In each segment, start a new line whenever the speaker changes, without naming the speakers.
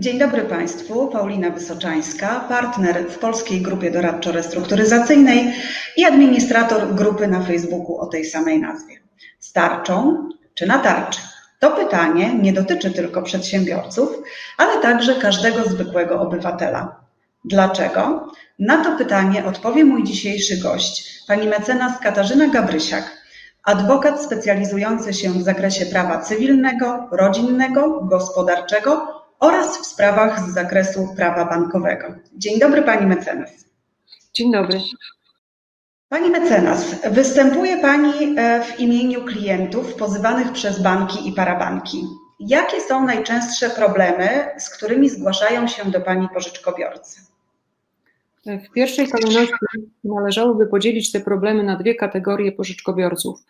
Dzień dobry Państwu. Paulina Wysoczańska, partner w Polskiej Grupie Doradczo-Restrukturyzacyjnej i administrator grupy na Facebooku o tej samej nazwie. Starczą czy na tarczy? To pytanie nie dotyczy tylko przedsiębiorców, ale także każdego zwykłego obywatela. Dlaczego? Na to pytanie odpowie mój dzisiejszy gość, pani mecenas Katarzyna Gabrysiak, adwokat specjalizujący się w zakresie prawa cywilnego, rodzinnego, gospodarczego oraz w sprawach z zakresu prawa bankowego. Dzień dobry Pani mecenas.
Dzień dobry.
Pani mecenas, występuje Pani e, w imieniu klientów pozywanych przez banki i parabanki. Jakie są najczęstsze problemy, z którymi zgłaszają się do Pani pożyczkobiorcy?
W pierwszej kolejności należałoby podzielić te problemy na dwie kategorie pożyczkobiorców.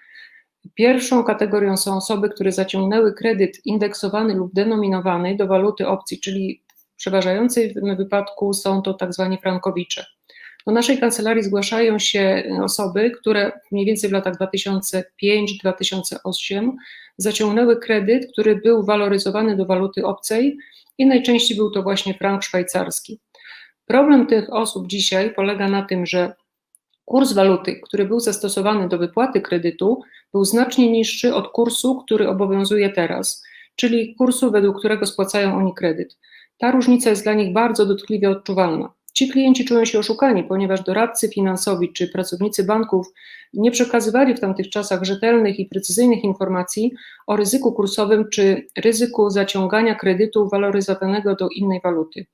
Pierwszą kategorią są osoby, które zaciągnęły kredyt indeksowany lub denominowany do waluty opcji, czyli w przeważającym wypadku są to tak zwani frankowicze. Do naszej kancelarii zgłaszają się osoby, które mniej więcej w latach 2005-2008 zaciągnęły kredyt, który był waloryzowany do waluty obcej i najczęściej był to właśnie frank szwajcarski. Problem tych osób dzisiaj polega na tym, że kurs waluty, który był zastosowany do wypłaty kredytu, był znacznie niższy od kursu, który obowiązuje teraz, czyli kursu, według którego spłacają oni kredyt. Ta różnica jest dla nich bardzo dotkliwie odczuwalna. Ci klienci czują się oszukani, ponieważ doradcy finansowi czy pracownicy banków nie przekazywali w tamtych czasach rzetelnych i precyzyjnych informacji o ryzyku kursowym czy ryzyku zaciągania kredytu waloryzowanego do innej waluty.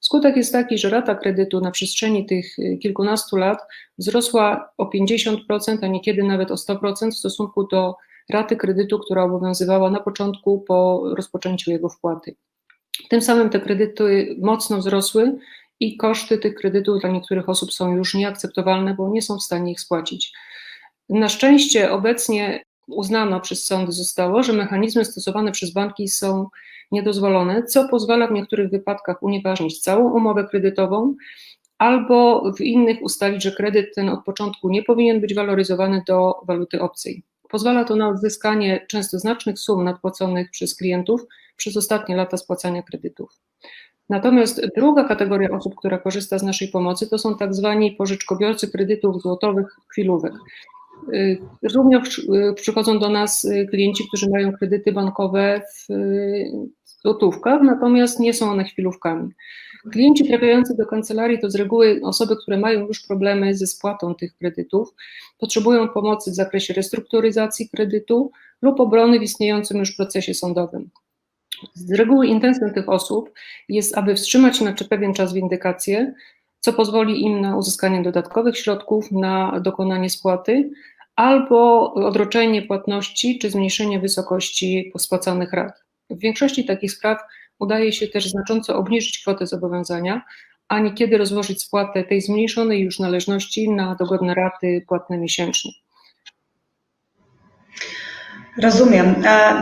Skutek jest taki, że rata kredytu na przestrzeni tych kilkunastu lat wzrosła o 50%, a niekiedy nawet o 100% w stosunku do raty kredytu, która obowiązywała na początku po rozpoczęciu jego wpłaty. Tym samym te kredyty mocno wzrosły i koszty tych kredytów dla niektórych osób są już nieakceptowalne, bo nie są w stanie ich spłacić. Na szczęście obecnie uznano przez sądy zostało, że mechanizmy stosowane przez banki są niedozwolone, co pozwala w niektórych wypadkach unieważnić całą umowę kredytową, albo w innych ustalić, że kredyt ten od początku nie powinien być waloryzowany do waluty obcej. Pozwala to na odzyskanie często znacznych sum nadpłaconych przez klientów przez ostatnie lata spłacania kredytów. Natomiast druga kategoria osób, która korzysta z naszej pomocy, to są tak zwani pożyczkobiorcy kredytów złotowych chwilówek. Y, również y, przychodzą do nas y, klienci, którzy mają kredyty bankowe w złotówkach, natomiast nie są one chwilówkami. Klienci trafiający do kancelarii to z reguły osoby, które mają już problemy ze spłatą tych kredytów, potrzebują pomocy w zakresie restrukturyzacji kredytu lub obrony w istniejącym już procesie sądowym. Z reguły intencją tych osób jest, aby wstrzymać na pewien czas windykację, co pozwoli im na uzyskanie dodatkowych środków na dokonanie spłaty albo odroczenie płatności czy zmniejszenie wysokości spłacanych rat. W większości takich spraw udaje się też znacząco obniżyć kwotę zobowiązania, a niekiedy rozłożyć spłatę tej zmniejszonej już należności na dogodne raty płatne miesięcznie.
Rozumiem.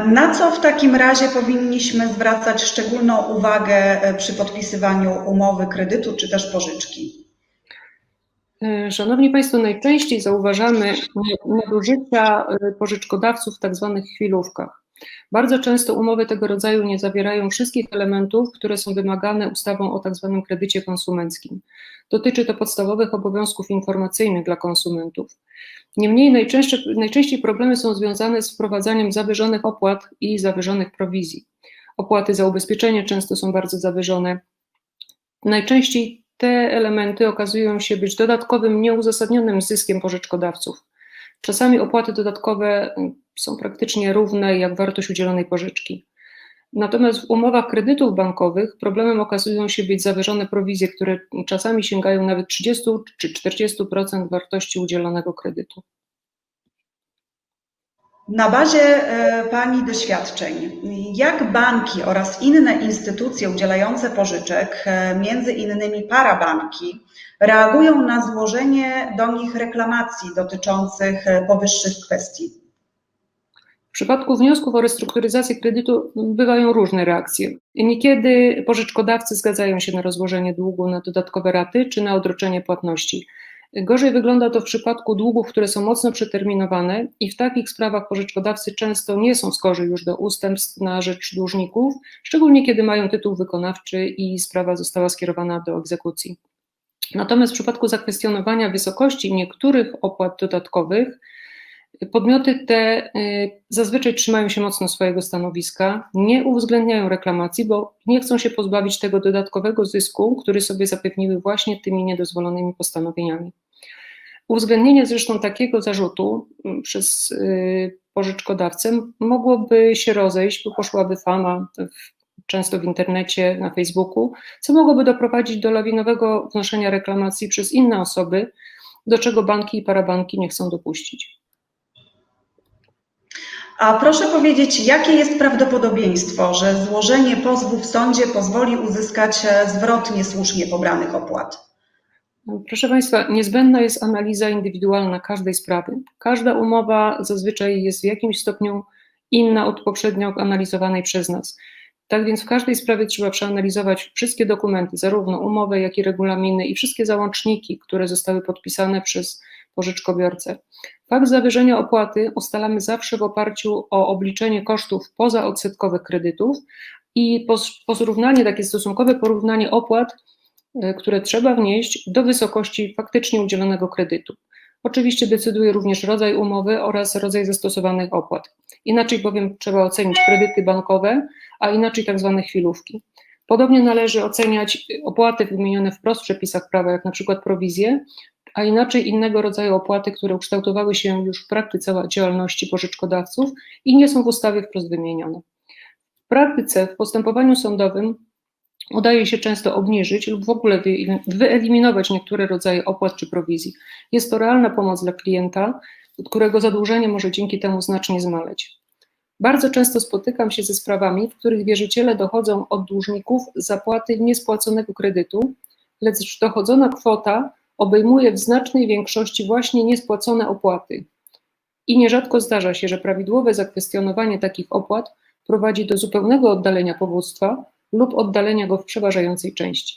Na co w takim razie powinniśmy zwracać szczególną uwagę e, przy podpisywaniu umowy kredytu czy też pożyczki?
E, szanowni Państwo, najczęściej zauważamy nadużycia e, pożyczkodawców w tak zwanych chwilówkach. Bardzo często umowy tego rodzaju nie zawierają wszystkich elementów, które są wymagane ustawą o tak zwanym kredycie konsumenckim. Dotyczy to podstawowych obowiązków informacyjnych dla konsumentów. Niemniej najczęściej, problemy są związane z wprowadzaniem zawyżonych opłat i zawyżonych prowizji. Opłaty za ubezpieczenie często są bardzo zawyżone. Najczęściej te elementy okazują się być dodatkowym, nieuzasadnionym zyskiem pożyczkodawców. Czasami opłaty dodatkowe są praktycznie równe jak wartość udzielonej pożyczki. Natomiast w umowach kredytów bankowych problemem okazują się być zawyżone prowizje, które czasami sięgają nawet 30 czy 40% wartości udzielonego kredytu.
Na bazie e, Pani doświadczeń, jak banki oraz inne instytucje udzielające pożyczek, e, między innymi parabanki, reagują na złożenie do nich reklamacji dotyczących e, powyższych kwestii?
Przypadku wniosków o restrukturyzację kredytu bywają różne reakcje. Niekiedy pożyczkodawcy zgadzają się na rozłożenie długu na dodatkowe raty czy na odroczenie płatności. Gorzej wygląda to w przypadku długów, które są mocno przeterminowane i w takich sprawach pożyczkodawcy często nie są skorzy już do ustępstw na rzecz dłużników, szczególnie kiedy mają tytuł wykonawczy i sprawa została skierowana do egzekucji. Natomiast w przypadku zakwestionowania wysokości niektórych opłat dodatkowych, podmioty te y, zazwyczaj trzymają się mocno swojego stanowiska, nie uwzględniają reklamacji, bo nie chcą się pozbawić tego dodatkowego zysku, który sobie zapewniły właśnie tymi niedozwolonymi postanowieniami. Uwzględnienie zresztą takiego zarzutu mm, przez y, pożyczkodawcę mogłoby się rozejść, bo poszłaby fama często w internecie, na Facebooku, co mogłoby doprowadzić do lawinowego wnoszenia reklamacji przez inne osoby, do czego banki i parabanki nie chcą dopuścić.
A proszę powiedzieć, jakie jest prawdopodobieństwo, że złożenie pozwu w sądzie pozwoli uzyskać e, zwrot niesłusznie pobranych opłat?
Proszę Państwa, niezbędna jest analiza indywidualna każdej sprawy. Każda umowa zazwyczaj jest w jakimś stopniu inna od poprzednio analizowanej przez nas. Tak więc w każdej sprawie trzeba przeanalizować wszystkie dokumenty, zarówno umowę, jak i regulaminy i wszystkie załączniki, które zostały podpisane przez pożyczkobiorcę. Fakt zawyżenia opłaty ustalamy zawsze w oparciu o obliczenie kosztów pozaodsetkowych kredytów i porównanie, takie stosunkowe porównanie opłat, e, które trzeba wnieść do wysokości faktycznie udzielonego kredytu. Oczywiście decyduje również rodzaj umowy oraz rodzaj zastosowanych opłat. Inaczej bowiem trzeba ocenić kredyty bankowe, a inaczej tak zwane chwilówki. Podobnie należy oceniać opłaty wymienione wprost w przepisach prawa, jak na przykład prowizje, a inaczej innego rodzaju opłaty, które ukształtowały się już w praktyce działalności pożyczkodawców i nie są w ustawie wprost wymienione. W praktyce, w postępowaniu sądowym udaje się często obniżyć lub w ogóle wyeliminować niektóre rodzaje opłat czy prowizji. Jest to realna pomoc dla klienta, którego zadłużenie może dzięki temu znacznie zmaleć. Bardzo często spotykam się ze sprawami, w których wierzyciele dochodzą od dłużników zapłaty niespłaconego kredytu, lecz dochodzona kwota obejmuje w znacznej większości właśnie niespłacone opłaty. I nierzadko zdarza się, że prawidłowe zakwestionowanie takich opłat prowadzi do zupełnego oddalenia powództwa lub oddalenia go w przeważającej części.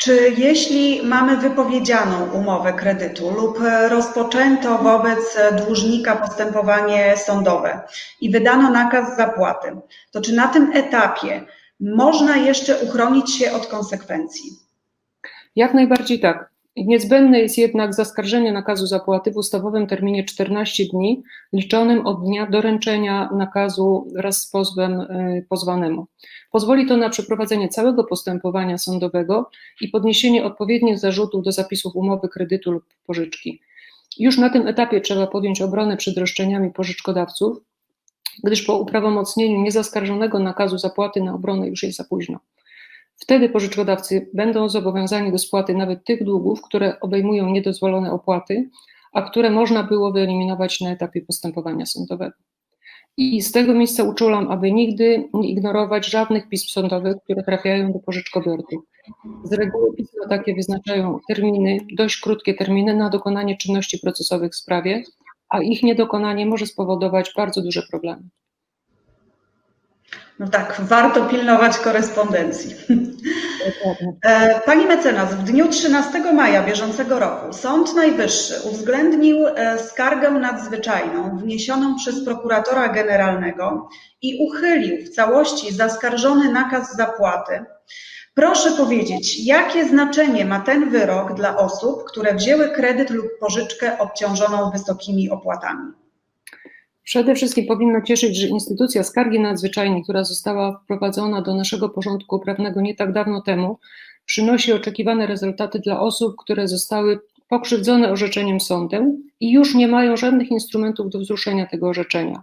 Czy jeśli mamy wypowiedzianą umowę kredytu lub rozpoczęto wobec dłużnika postępowanie sądowe i wydano nakaz zapłaty, to czy na tym etapie można jeszcze uchronić się od konsekwencji?
Jak najbardziej tak. Niezbędne jest jednak zaskarżenie nakazu zapłaty w ustawowym terminie 14 dni, liczonym od dnia doręczenia nakazu wraz z pozwem y, pozwanemu. Pozwoli to na przeprowadzenie całego postępowania sądowego i podniesienie odpowiednich zarzutów do zapisów umowy kredytu lub pożyczki. Już na tym etapie trzeba podjąć obronę przed roszczeniami pożyczkodawców, gdyż po uprawomocnieniu niezaskarżonego nakazu zapłaty na obronę już jest za późno. Wtedy pożyczkodawcy będą zobowiązani do spłaty nawet tych długów, które obejmują niedozwolone opłaty, a które można było wyeliminować na etapie postępowania sądowego. I z tego miejsca uczulam, aby nigdy nie ignorować żadnych pism sądowych, które trafiają do pożyczkobiorców. Z reguły pisma takie wyznaczają terminy, dość krótkie terminy na dokonanie czynności procesowych w sprawie, a ich niedokonanie może spowodować bardzo duże problemy.
No tak, warto pilnować korespondencji. E, pani mecenas, w dniu 13 maja bieżącego roku Sąd Najwyższy uwzględnił e, skargę nadzwyczajną wniesioną przez prokuratora generalnego i uchylił w całości zaskarżony nakaz zapłaty. Proszę powiedzieć, jakie znaczenie ma ten wyrok dla osób, które wzięły kredyt lub pożyczkę obciążoną wysokimi opłatami?
Przede wszystkim powinno cieszyć, że instytucja skargi nadzwyczajnej, która została wprowadzona do naszego porządku prawnego nie tak dawno temu, przynosi oczekiwane rezultaty dla osób, które zostały pokrzywdzone orzeczeniem sądem i już nie mają żadnych instrumentów do wzruszenia tego orzeczenia.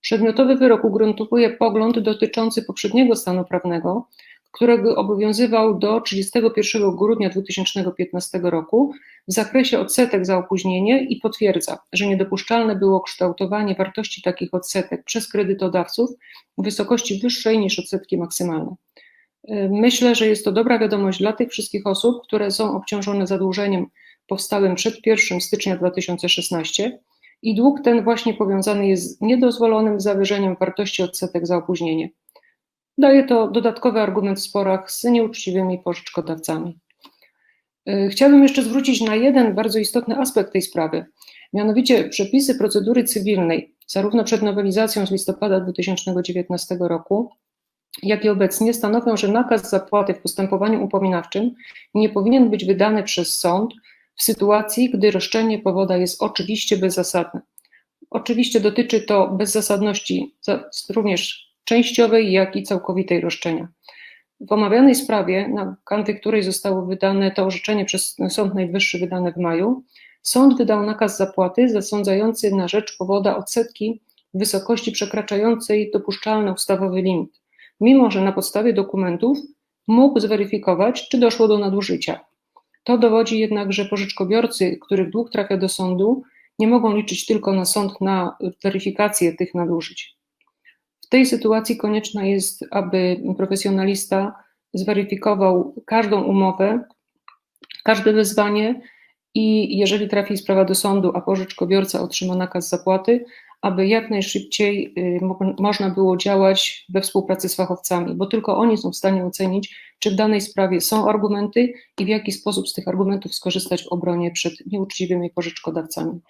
Przedmiotowy wyrok ugruntowuje pogląd dotyczący poprzedniego stanu prawnego, którego obowiązywał do 31 grudnia 2015 roku w zakresie odsetek za opóźnienie i potwierdza, że niedopuszczalne było kształtowanie wartości takich odsetek przez kredytodawców w wysokości wyższej niż odsetki maksymalne. Myślę, że jest to dobra wiadomość dla tych wszystkich osób, które są obciążone zadłużeniem powstałym przed 1 stycznia 2016 i dług ten właśnie powiązany jest z niedozwolonym zawyżeniem wartości odsetek za opóźnienie. Daje to dodatkowy argument w sporach z nieuczciwymi pożyczkodawcami. Y, Chciałabym jeszcze zwrócić na jeden bardzo istotny aspekt tej sprawy. Mianowicie przepisy procedury cywilnej, zarówno przed nowelizacją z listopada 2019 roku, jak i obecnie stanowią, że nakaz zapłaty w postępowaniu upominawczym nie powinien być wydany przez sąd w sytuacji, gdy roszczenie powoda jest oczywiście bezzasadne. Oczywiście dotyczy to bezzasadności za- również częściowej, jak i całkowitej roszczenia. W omawianej sprawie, na kanwie której zostało wydane to orzeczenie przez Sąd Najwyższy wydane w maju, sąd wydał nakaz zapłaty zasądzający na rzecz powoda odsetki w wysokości przekraczającej dopuszczalny ustawowy limit, mimo że na podstawie dokumentów mógł zweryfikować, czy doszło do nadużycia. To dowodzi jednak, że pożyczkobiorcy, których dług trafia do sądu, nie mogą liczyć tylko na sąd na weryfikację tych nadużyć. W tej sytuacji konieczna jest, aby profesjonalista zweryfikował każdą umowę, każde wezwanie i jeżeli trafi sprawa do sądu, a pożyczkobiorca otrzyma nakaz zapłaty, aby jak najszybciej y, mo- można było działać we współpracy z fachowcami, bo tylko oni są w stanie ocenić, czy w danej sprawie są argumenty i w jaki sposób z tych argumentów skorzystać w obronie przed nieuczciwymi pożyczkodawcami.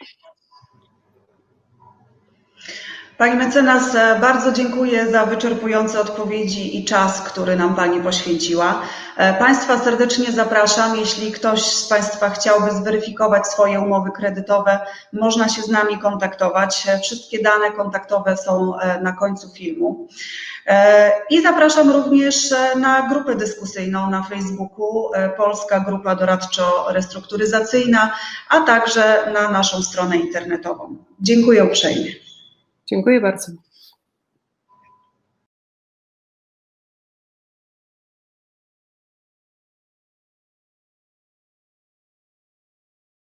Pani mecenas, e, bardzo dziękuję za wyczerpujące odpowiedzi i czas, który nam Pani poświęciła. E, Państwa serdecznie zapraszam. Jeśli ktoś z Państwa chciałby zweryfikować swoje umowy kredytowe, można się z nami kontaktować. E, Wszystkie dane kontaktowe są na końcu filmu. I zapraszam również na grupę dyskusyjną na Facebooku Polska Grupa Doradczo-Restrukturyzacyjna, a także na naszą stronę internetową. Dziękuję uprzejmie.
Dziękuję bardzo.